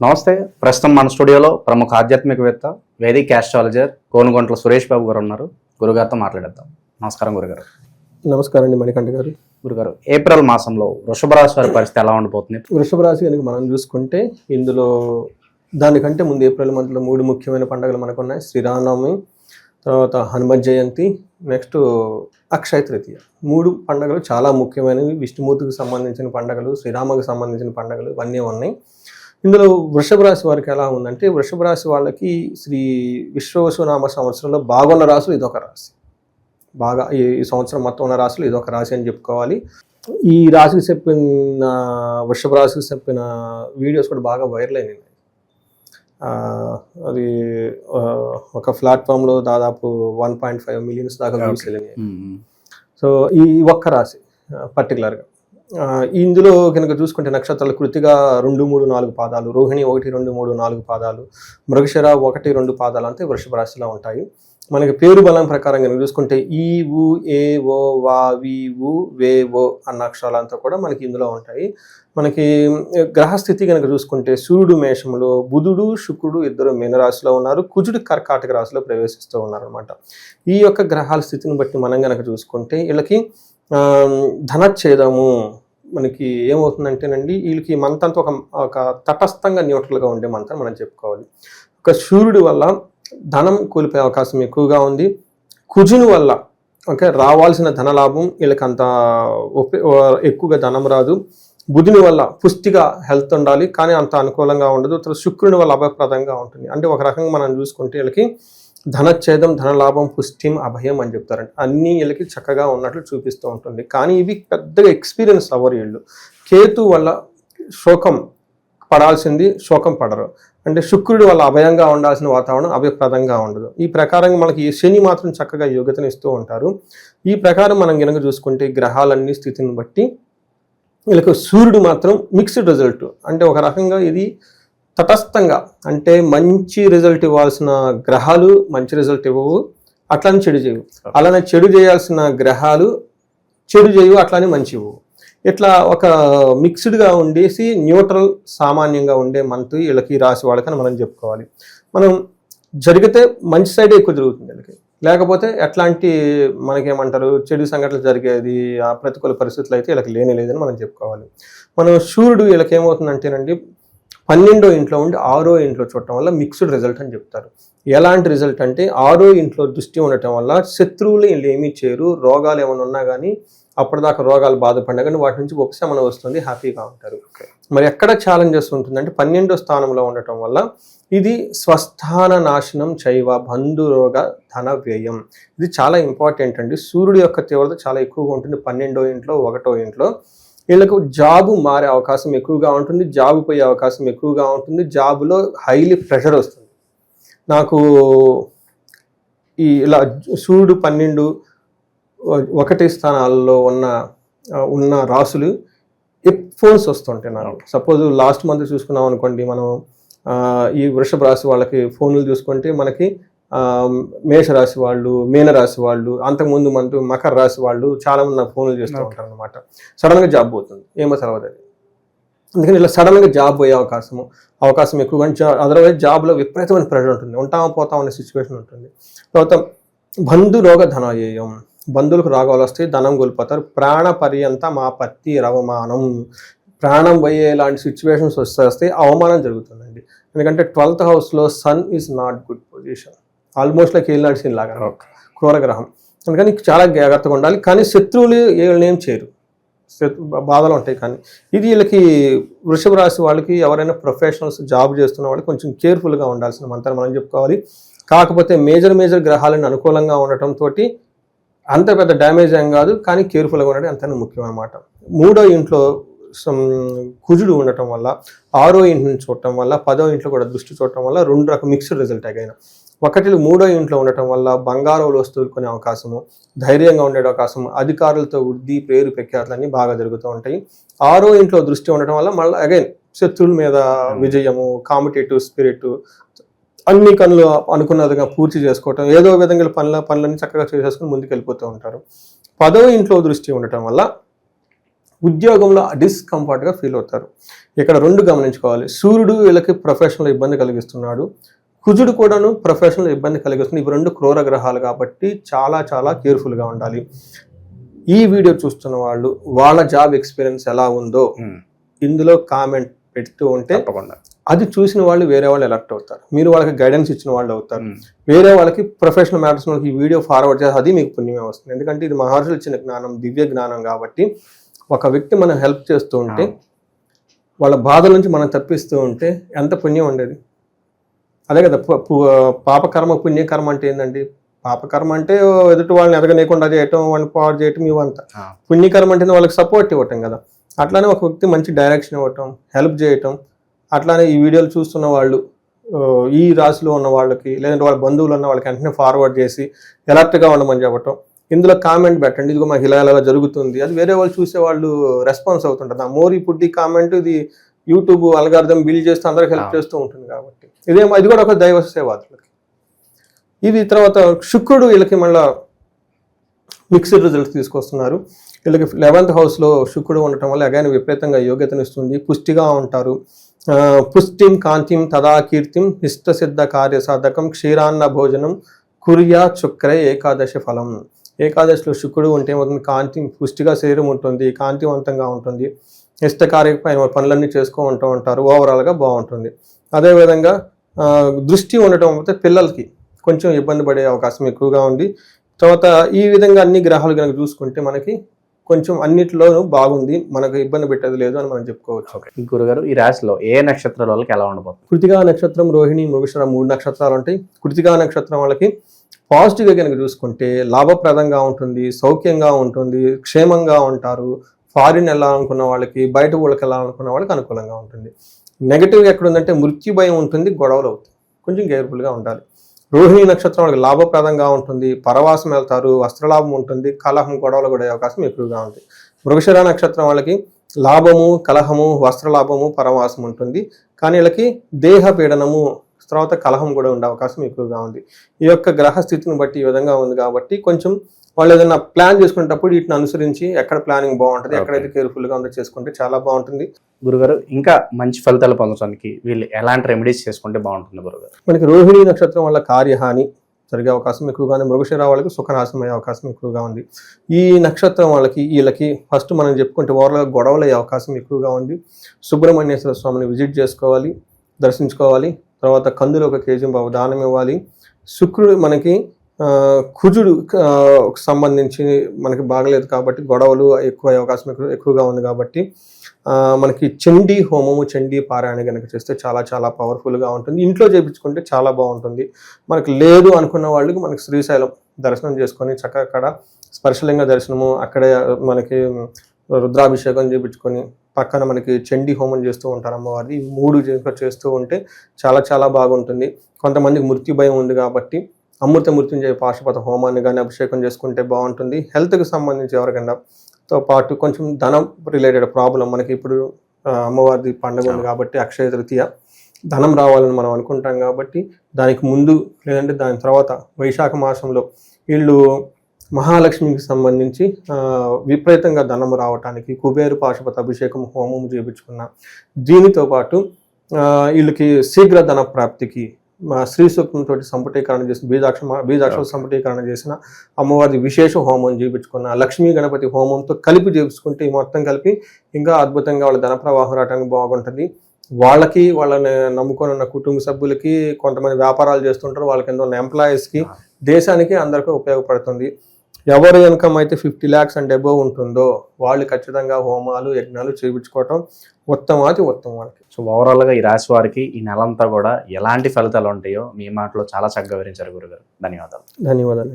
నమస్తే. ప్రస్తుతం మన స్టూడియోలో ప్రముఖ ఆధ్యాత్మికవేత్త వేదిక్ ఆస్ట్రాలజర్ కోనుగొంట్ల సురేష్ బాబు గారు ఉన్నారు. గురుగారితో మాట్లాడేద్దాం. నమస్కారం గురుగారు. నమస్కారం అండి మణికంఠ గారు. గురుగారు ఏప్రిల్ మాసంలో వృషభ రాశి వారి పరిస్థితి ఎలా ఉండబోతుంది? వృషభ రాశి కనుక మనం చూసుకుంటే ఇందులో దానికంటే ముందు ఏప్రిల్ మంత్లో మూడు ముఖ్యమైన పండుగలు మనకు ఉన్నాయి శ్రీరామనవమి తర్వాత హనుమత్ జయంతి నెక్స్ట్ అక్షయ తృతీయ. మూడు పండుగలు చాలా ముఖ్యమైనవి. విష్ణుమూర్తికి సంబంధించిన పండుగలు శ్రీరామకి సంబంధించిన పండుగలు ఇవన్నీ ఉన్నాయి. ఇందులో వృషభ రాశి వారికి ఎలా ఉందంటే వృషభ రాశి వాళ్ళకి శ్రీ విశ్వవసునామ సంవత్సరంలో బాగున్న రాశులు ఇదొక రాశి. బాగా ఈ సంవత్సరం మొత్తం ఉన్న రాశులు ఇదొక రాశి అని చెప్పుకోవాలి. ఈ రాశికి చెప్పిన వృషభ రాశికి చెప్పిన వీడియోస్ కూడా బాగా వైరల్ అయినాయి. అది ఒక ప్లాట్ఫామ్లో దాదాపు వన్ పాయింట్ ఫైవ్ మిలియన్స్ దాకా వ్యూస్ వెళ్ళినాయి. సో ఈ ఒక్క రాశి పర్టికులర్గా ఇందులో కనుక చూసుకుంటే నక్షత్రాలు కృతిగా రెండు మూడు నాలుగు పాదాలు రోహిణి ఒకటి రెండు మూడు నాలుగు పాదాలు మృగశిర ఒకటి రెండు పాదాలు అంతే వృషభ రాశిలో ఉంటాయి. మనకి పేరు బలం ప్రకారం కనుక చూసుకుంటే ఈ ఉ ఏ ఓ వా వి ఉ వే ఓ అన్న అక్షరాలంతా కూడా మనకి ఇందులో ఉంటాయి. మనకి గ్రహస్థితి కనుక చూసుకుంటే సూర్యుడు మేషంలో బుధుడు శుక్రుడు ఇద్దరు మీనరాశిలో ఉన్నారు. కుజుడు కర్కాటక రాశిలో ప్రవేశిస్తూ ఉన్నారు అనమాట ఈ యొక్క గ్రహాల స్థితిని బట్టి మనం కనుక చూసుకుంటే వీళ్ళకి ధనచ్ఛేదము మనకి ఏమవుతుందంటేనండి వీళ్ళకి మంతంతా ఒక ఒక తటస్థంగా న్యూట్రల్గా ఉండే మంత్ మనం చెప్పుకోవాలి. ఒక సూర్యుడి వల్ల ధనం కోల్పోయే అవకాశం ఎక్కువగా ఉంది. కుజుని వల్ల ఓకే రావాల్సిన ధనలాభం వీళ్ళకి అంత ఎక్కువగా ధనం రాదు. బుధుని వల్ల పుష్టిగా హెల్త్ ఉండాలి కానీ అంత అనుకూలంగా ఉండదు. తర్వాత శుక్రుని వల్ల అభయప్రదంగా ఉంటుంది. అంటే ఒక రకంగా మనం చూసుకుంటే వీళ్ళకి ధనఛేదం ధనలాభం పుష్టిం అభయం అని చెప్తారంట అన్నీ వీళ్ళకి చక్కగా ఉన్నట్లు చూపిస్తూ ఉంటుంది. కానీ ఇవి పెద్దగా ఎక్స్పీరియన్స్ అవ్వరు వీళ్ళు. కేతు వల్ల శోకం పడాల్సింది శోకం పడరు. అంటే శుక్రుడు వల్ల అభయంగా ఉండాల్సిన వాతావరణం అభయప్రదంగా ఉండదు. ఈ ప్రకారంగా మనకి ఈ శని మాత్రం చక్కగా యోగ్యతను ఇస్తూ ఉంటారు. ఈ ప్రకారం మనం గనక చూసుకుంటే గ్రహాలన్నీ స్థితిని బట్టి వీళ్ళకి సూర్యుడు మాత్రం మిక్స్డ్ రిజల్ట్ అంటే ఒక రకంగా ఇది తటస్థంగా అంటే మంచి రిజల్ట్ ఇవ్వాల్సిన గ్రహాలు మంచి రిజల్ట్ ఇవ్వవు అట్లానే చెడు చేయవు. అలానే చెడు చేయాల్సిన గ్రహాలు చెడు చేయవు అట్లానే మంచి ఇవ్వవు. ఇట్లా ఒక మిక్స్డ్గా ఉండేసి న్యూట్రల్ సామాన్యంగా ఉండే మంత్ వీళ్ళకి రాసి వాళ్ళకని మనం చెప్పుకోవాలి. మనం జరిగితే మంచి సైడే ఎక్కువ జరుగుతుంది వీళ్ళకి. లేకపోతే ఎట్లాంటి మనకేమంటారు చెడు సంఘటనలు జరిగేది ఆ ప్రతికూల పరిస్థితులు అయితే వీళ్ళకి లేనే లేదని మనం చెప్పుకోవాలి. మనం సూర్యుడు వీళ్ళకి ఏమవుతుందంటేనండి పన్నెండో ఇంట్లో ఉండి ఆరో ఇంట్లో చూడటం వల్ల మిక్స్డ్ రిజల్ట్ అని చెప్తారు. ఎలాంటి రిజల్ట్ అంటే ఆరో ఇంట్లో దృష్టి ఉండటం వల్ల శత్రువులు వీళ్ళు ఏమీ చేయరు రోగాలు ఏమైనా ఉన్నా కానీ అప్పటిదాకా రోగాలు బాధపడినా కానీ వాటి నుంచి ఉపశమనం వస్తుంది హ్యాపీగా ఉంటారు. మరి ఎక్కడ ఛాలెంజెస్ ఉంటుందంటే పన్నెండో స్థానంలో ఉండటం వల్ల ఇది స్వస్థాన నాశనం చైవ బంధురోగ ధన వ్యయం. ఇది చాలా ఇంపార్టెంట్ అండి. సూర్యుడు యొక్క తీవ్రత చాలా ఎక్కువగా ఉంటుంది పన్నెండో ఇంట్లో ఒకటో ఇంట్లో. వీళ్ళకు జాబు మారే అవకాశం ఎక్కువగా ఉంటుంది జాబు పోయే అవకాశం ఎక్కువగా ఉంటుంది జాబులో హైలీ ప్రెషర్ వస్తుంది. నాకు ఈ ఇలా సూర్యుడు పన్నెండు ఒకటి స్థానాల్లో ఉన్న ఉన్న రాసులు ఫోన్స్ వస్తుంటాయి నాకు. సపోజ్ లాస్ట్ మంత్ చూసుకున్నాం అనుకోండి మనం ఈ వృషభ రాశి వాళ్ళకి ఫోన్లు చూసుకుంటే మనకి మేషరాశి వాళ్ళు మీనరాశి వాళ్ళు అంతకుముందు మంత్ మకర రాశి వాళ్ళు చాలా మంది నాకు ఫోన్లు చేస్తూ ఉంటారు అనమాట సడన్గా జాబ్ పోతుంది. ఏమో తర్వాత అది? అందుకని ఇలా సడన్గా జాబ్ పోయే అవకాశము అవకాశం ఎక్కువ. అదర్వైజ్ జాబ్లో విపరీతమైన ప్రెషర్ ఉంటుంది. ఉంటామా పోతాం అనే సిచ్యువేషన్ ఉంటుంది. తర్వాత బంధు రోగ ధనాయేయం. బంధువులకు రాగాలు వస్తాయి ధనం కోల్పోతారు. ప్రాణ పర్యంత మా పత్తి రవమానం. ప్రాణం పోయే ఇలాంటి సిచ్యువేషన్స్ వస్తే వస్తే అవమానం జరుగుతుందండి. ఎందుకంటే ట్వెల్త్ హౌస్లో sun is not good position almost like ఏళ్ళనాడు scene లాగా. క్రూరగ్రహం. అందుకని చాలా జాగ్రత్తగా ఉండాలి. కానీ శత్రువులు వీళ్ళని ఏం చేయరు. శత్రు- బాధలు ఉంటాయి కానీ. ఇది వీళ్ళకి వృషభ రాశి వాళ్ళకి ఎవరైనా ప్రొఫెషనల్స్ జాబ్ చేస్తున్న వాళ్ళకి కొంచెం కేర్ఫుల్గా ఉండాల్సిన మంత్రం మనం చెప్పుకోవాలి. కాకపోతే మేజర్ మేజర్ గ్రహాలను అనుకూలంగా ఉండటంతో అంత పెద్ద డ్యామేజ్ ఏం కాదు. కానీ కేర్ఫుల్గా ఉండడం అంతనే ముఖ్యం అన్నమాట. మూడో ఇంట్లో కుజుడు ఉండటం వల్ల ఆరో ఇంటిని చూడటం వల్ల పదో ఇంట్లో కూడా దృష్టి చూడటం వల్ల రెండు రకం మిక్స్డ్ రిజల్ట్ అగైన ఒకటి మూడో ఇంట్లో ఉండటం వల్ల బంగారం వస్తువులు కొనే అవకాశము ధైర్యంగా ఉండే అవకాశం అధికారులతో వృద్ధి పేరు ప్రఖ్యాతులన్నీ బాగా జరుగుతూ ఉంటాయి. ఆరో ఇంట్లో దృష్టి ఉండటం వల్ల మళ్ళీ అగైన్ శత్రువుల మీద విజయము కాంపిటేటివ్ స్పిరిట్ అన్ని కనులు అనుకున్నదిగా పూర్తి చేసుకోవటం ఏదో విధంగా పనుల పనులన్నీ చక్కగా చేసేసుకుని ముందుకు వెళ్ళిపోతూ ఉంటారు. పదో ఇంట్లో దృష్టి ఉండటం వల్ల ఉద్యోగంలో డిస్కంఫర్ట్గా ఫీల్ అవుతారు. ఇక్కడ రెండు గమనించుకోవాలి. సూర్యుడు వీళ్ళకి ప్రొఫెషనల్ ఇబ్బంది కలిగిస్తున్నాడు. కుజుడు కూడాను ప్రొఫెషనల్ ఇబ్బంది కలిగిస్తుంది. ఇవి రెండు క్రూర గ్రహాలు కాబట్టి చాలా చాలా కేర్ఫుల్గా ఉండాలి. ఈ వీడియో చూస్తున్న వాళ్ళు వాళ్ళ జాబ్ ఎక్స్పీరియన్స్ ఎలా ఉందో ఇందులో కామెంట్ పెడుతూ ఉంటే తప్పకుండా. అది చూసిన వాళ్ళు వేరే వాళ్ళు ఎలక్ట్ అవుతారు. మీరు వాళ్ళకి గైడెన్స్ ఇచ్చిన వాళ్ళు అవుతారు. వేరే వాళ్ళకి ప్రొఫెషనల్ మ్యాటర్స్ ఈ వీడియో ఫార్వర్డ్ చేస్తే అది మీకు పుణ్యమే వస్తుంది. ఎందుకంటే ఇది మహర్షులు ఇచ్చిన జ్ఞానం దివ్య జ్ఞానం కాబట్టి ఒక వ్యక్తి మనం హెల్ప్ చేస్తూ ఉంటే వాళ్ళ బాధల నుంచి మనం తప్పిస్తూ ఉంటే ఎంత పుణ్యం ఉండేది? అదే కదా పాపకర్మ పుణ్యకర్మ అంటే ఏంటండి పాపకర్మ అంటే ఎదుటి వాళ్ళని ఎదగనీయకుండా చేయటం వాళ్ళని పాడు చేయటం ఇవంతా. పుణ్యకర్మ అంటే వాళ్ళకి సపోర్ట్ ఇవ్వటం కదా. అట్లానే ఒక వ్యక్తి మంచి డైరెక్షన్ ఇవ్వటం హెల్ప్ చేయటం అట్లానే ఈ వీడియోలు చూస్తున్న వాళ్ళు ఈ రాశిలో ఉన్న వాళ్ళకి లేదంటే వాళ్ళ బంధువులు ఉన్న వాళ్ళకి వెంటనే ఫార్వర్డ్ చేసి ఎలర్ట్గా ఉండమని చెప్పటం. ఇందులో కామెంట్ పెట్టండి. ఇదిగో మాకు ఇలా ఇలా జరుగుతుంది. అది వేరే వాళ్ళు చూసే వాళ్ళు రెస్పాన్స్ అవుతుంటుంది ఆ మోరీ పుట్టి కామెంట్ ఇది యూట్యూబ్ అల్గార్థం బిల్డ్ చేస్తూ అందరికి హెల్ప్. చేస్తూ ఉంటుంది కాబట్టి. ఇదేమో ఇది కూడా ఒక దైవ సేవాదులకి. ఇది తర్వాత శుక్రుడు వీళ్ళకి మళ్ళా మిక్స్డ్ రిజల్ట్స్ తీసుకొస్తున్నారు. వీళ్ళకి లెవెంత్ హౌస్లో శుక్రుడు ఉండటం వల్ల అగాని విపరీతంగా యోగ్యతనిస్తుంది. పుష్టిగా ఉంటారు. పుష్టిం కాంతిం తదా కీర్తిం ఇష్టసిద్ధ కార్య సాధకం క్షీరాన్న భోజనం కుర్యా చుక్రే ఏకాదశి ఫలం. ఏకాదశిలో శుక్రుడు ఉంటే ఏమవుతుంది? కాంతి పుష్టిగా శరీరం ఉంటుంది కాంతివంతంగా ఉంటుంది. ఇష్టకార్య పైన పనులన్నీ చేసుకో ఉంటూ ఉంటారు. ఓవరాల్గా బాగుంటుంది. అదేవిధంగా దృష్టి ఉండటం వల్ల పిల్లలకి కొంచెం ఇబ్బంది పడే అవకాశం ఎక్కువగా ఉంది. తర్వాత ఈ విధంగా అన్ని గ్రహాలు కనుక చూసుకుంటే మనకి కొంచెం అన్నిటిలోనూ బాగుంది. మనకు ఇబ్బంది పెట్టేది లేదు అని మనం చెప్పుకోవచ్చు. గురుగారు ఈ రాశిలో ఏ నక్షత్రాల వాళ్ళకి ఎలా ఉండబోతుంది? కృతికా నక్షత్రం రోహిణి మృగశిర మూడు నక్షత్రాలు ఉంటాయి. కృతికా నక్షత్రం వాళ్ళకి పాజిటివ్గా కనుక చూసుకుంటే లాభప్రదంగా ఉంటుంది సౌఖ్యంగా ఉంటుంది క్షేమంగా ఉంటారు ఫారిన్ వెళ్ళాలనుకున్న వాళ్ళకి బయట ఊళ్ళకి వెళ్ళాలనుకున్న వాళ్ళకి అనుకూలంగా ఉంటుంది. నెగిటివ్ ఎక్కడ ఉందంటే మృత్యు భయం ఉంటుంది గొడవలు అవుతాయి. కొంచెం కేర్ఫుల్గా ఉండాలి. రోహిణి నక్షత్రం వాళ్ళకి లాభప్రదంగా ఉంటుంది పరవాసం వెళ్తారు వస్త్రలాభం ఉంటుంది కలహం గొడవలు కూడా అవకాశం ఎక్కువగా ఉంటుంది మృగశిర నక్షత్రం వాళ్ళకి లాభము కలహము వస్త్రలాభము పరవాసం ఉంటుంది. కానీ వీళ్ళకి దేహ పీడనము తర్వాత కలహం కూడా ఉండే అవకాశం ఎక్కువగా ఉంది. ఈ యొక్క గ్రహ స్థితిని బట్టి ఈ విధంగా ఉంది కాబట్టి కొంచెం వాళ్ళు ఏదైనా ప్లాన్ చేసుకునేటప్పుడు వీటిని అనుసరించి ఎక్కడ ప్లానింగ్ బాగుంటుంది ఎక్కడైతే కేర్ఫుల్గా ఉందో చేసుకుంటే చాలా బాగుంటుంది. గురుగారు ఇంకా మంచి ఫలితాలు పొందడానికి వీళ్ళు ఎలాంటి రెమెడీస్ చేసుకుంటే బాగుంటుంది గురుగారు? మనకి రోహిణి నక్షత్రం వల్ల కార్యహాని జరిగే అవకాశం ఎక్కువగా ఉంది మృగశిర వాళ్ళకి సుఖనాశనం అయ్యే అవకాశం ఎక్కువగా ఉంది. ఈ నక్షత్రం వాళ్ళకి వీళ్ళకి ఫస్ట్ మనం చెప్పుకుంటే ఓవర్గా గొడవలు అయ్యే అవకాశం ఎక్కువగా ఉంది. సుబ్రహ్మణ్యేశ్వర స్వామిని విజిట్ చేసుకోవాలి దర్శించుకోవాలి తర్వాత కందులు ఒక కేజీ బాబు దానం ఇవ్వాలి. శుక్రుడు మనకి కుజుడు సంబంధించి మనకి బాగలేదు కాబట్టి గొడవలు ఎక్కువ అవకాశం ఎక్కువగా ఉంది కాబట్టి మనకి చండీ హోమము చండీ పారాయణ కనుక చేస్తే చాలా చాలా పవర్ఫుల్గా ఉంటుంది. ఇంట్లో చేయించుకుంటే చాలా బాగుంటుంది. మనకి లేదు అనుకున్న వాళ్ళకి మనకి శ్రీశైలం దర్శనం చేసుకొని చక్కగా అక్కడ స్పర్శలింగ దర్శనము అక్కడే మనకి రుద్రాభిషేకం చేయించుకొని పక్కన మనకి చండీ హోమం చేస్తూ ఉంటారు అమ్మవారిది. ఈ మూడు చేస్తూ ఉంటే చాలా చాలా బాగుంటుంది. కొంతమందికి మృత్యు భయం ఉంది కాబట్టి అమృత మృత్యుంజయ పాశుపత హోమాన్ని కానీ అభిషేకం చేసుకుంటే బాగుంటుంది. హెల్త్కి సంబంధించి ఎవరికైనా తో పాటు కొంచెం ధనం రిలేటెడ్ ప్రాబ్లం మనకి ఇప్పుడు అమ్మవారిది పండుగ ఉంది కాబట్టి అక్షయ తృతీయ. ధనం రావాలని మనం అనుకుంటాం కాబట్టి దానికి ముందు లేదంటే దాని తర్వాత వైశాఖ మాసంలో వీళ్ళు మహాలక్ష్మికి సంబంధించి విపరీతంగా ధనం రావటానికి కుబేరు పాశుపత అభిషేకం హోమం చేయించుకున్న దీనితో పాటు వీళ్ళకి శీఘ్ర ధన ప్రాప్తికి శ్రీ సూక్తంతో సంపుటీకరణ చేసిన బీజాక్ష బీజాక్ష సంపుటీకరణ చేసిన అమ్మవారి విశేష హోమం చేయించుకున్న లక్ష్మీ గణపతి హోమంతో కలిపి చేయించుకుంటే ఈ మొత్తం కలిపి ఇంకా అద్భుతంగా వాళ్ళ ధన ప్రవాహం రావడానికి బాగుంటుంది. వాళ్ళకి వాళ్ళని నమ్ముకొని ఉన్న కుటుంబ సభ్యులకి కొంతమంది వ్యాపారాలు చేస్తుంటారు. వాళ్ళకి ఎంతో ఉన్న ఎంప్లాయీస్కి దేశానికి అందరికీ ఉపయోగపడుతుంది. ఎవరు ఇన్కమ్ అయితే ఫిఫ్టీ ల్యాక్స్ అండ్ అబోవ్ ఉంటుందో వాళ్ళు ఖచ్చితంగా హోమాలు యజ్ఞాలు చేయించుకోవటం ఉత్తమాతి ఉత్తమం వాళ్ళకి. సో ఓవరాల్గా ఈ రాశి వారికి ఈ నెలంతా కూడా ఎలాంటి ఫలితాలు ఉంటాయో మీ మాటలో చాలా చక్కగా వివరించారు గురుగారు. ధన్యవాదాలు. ధన్యవాదాలు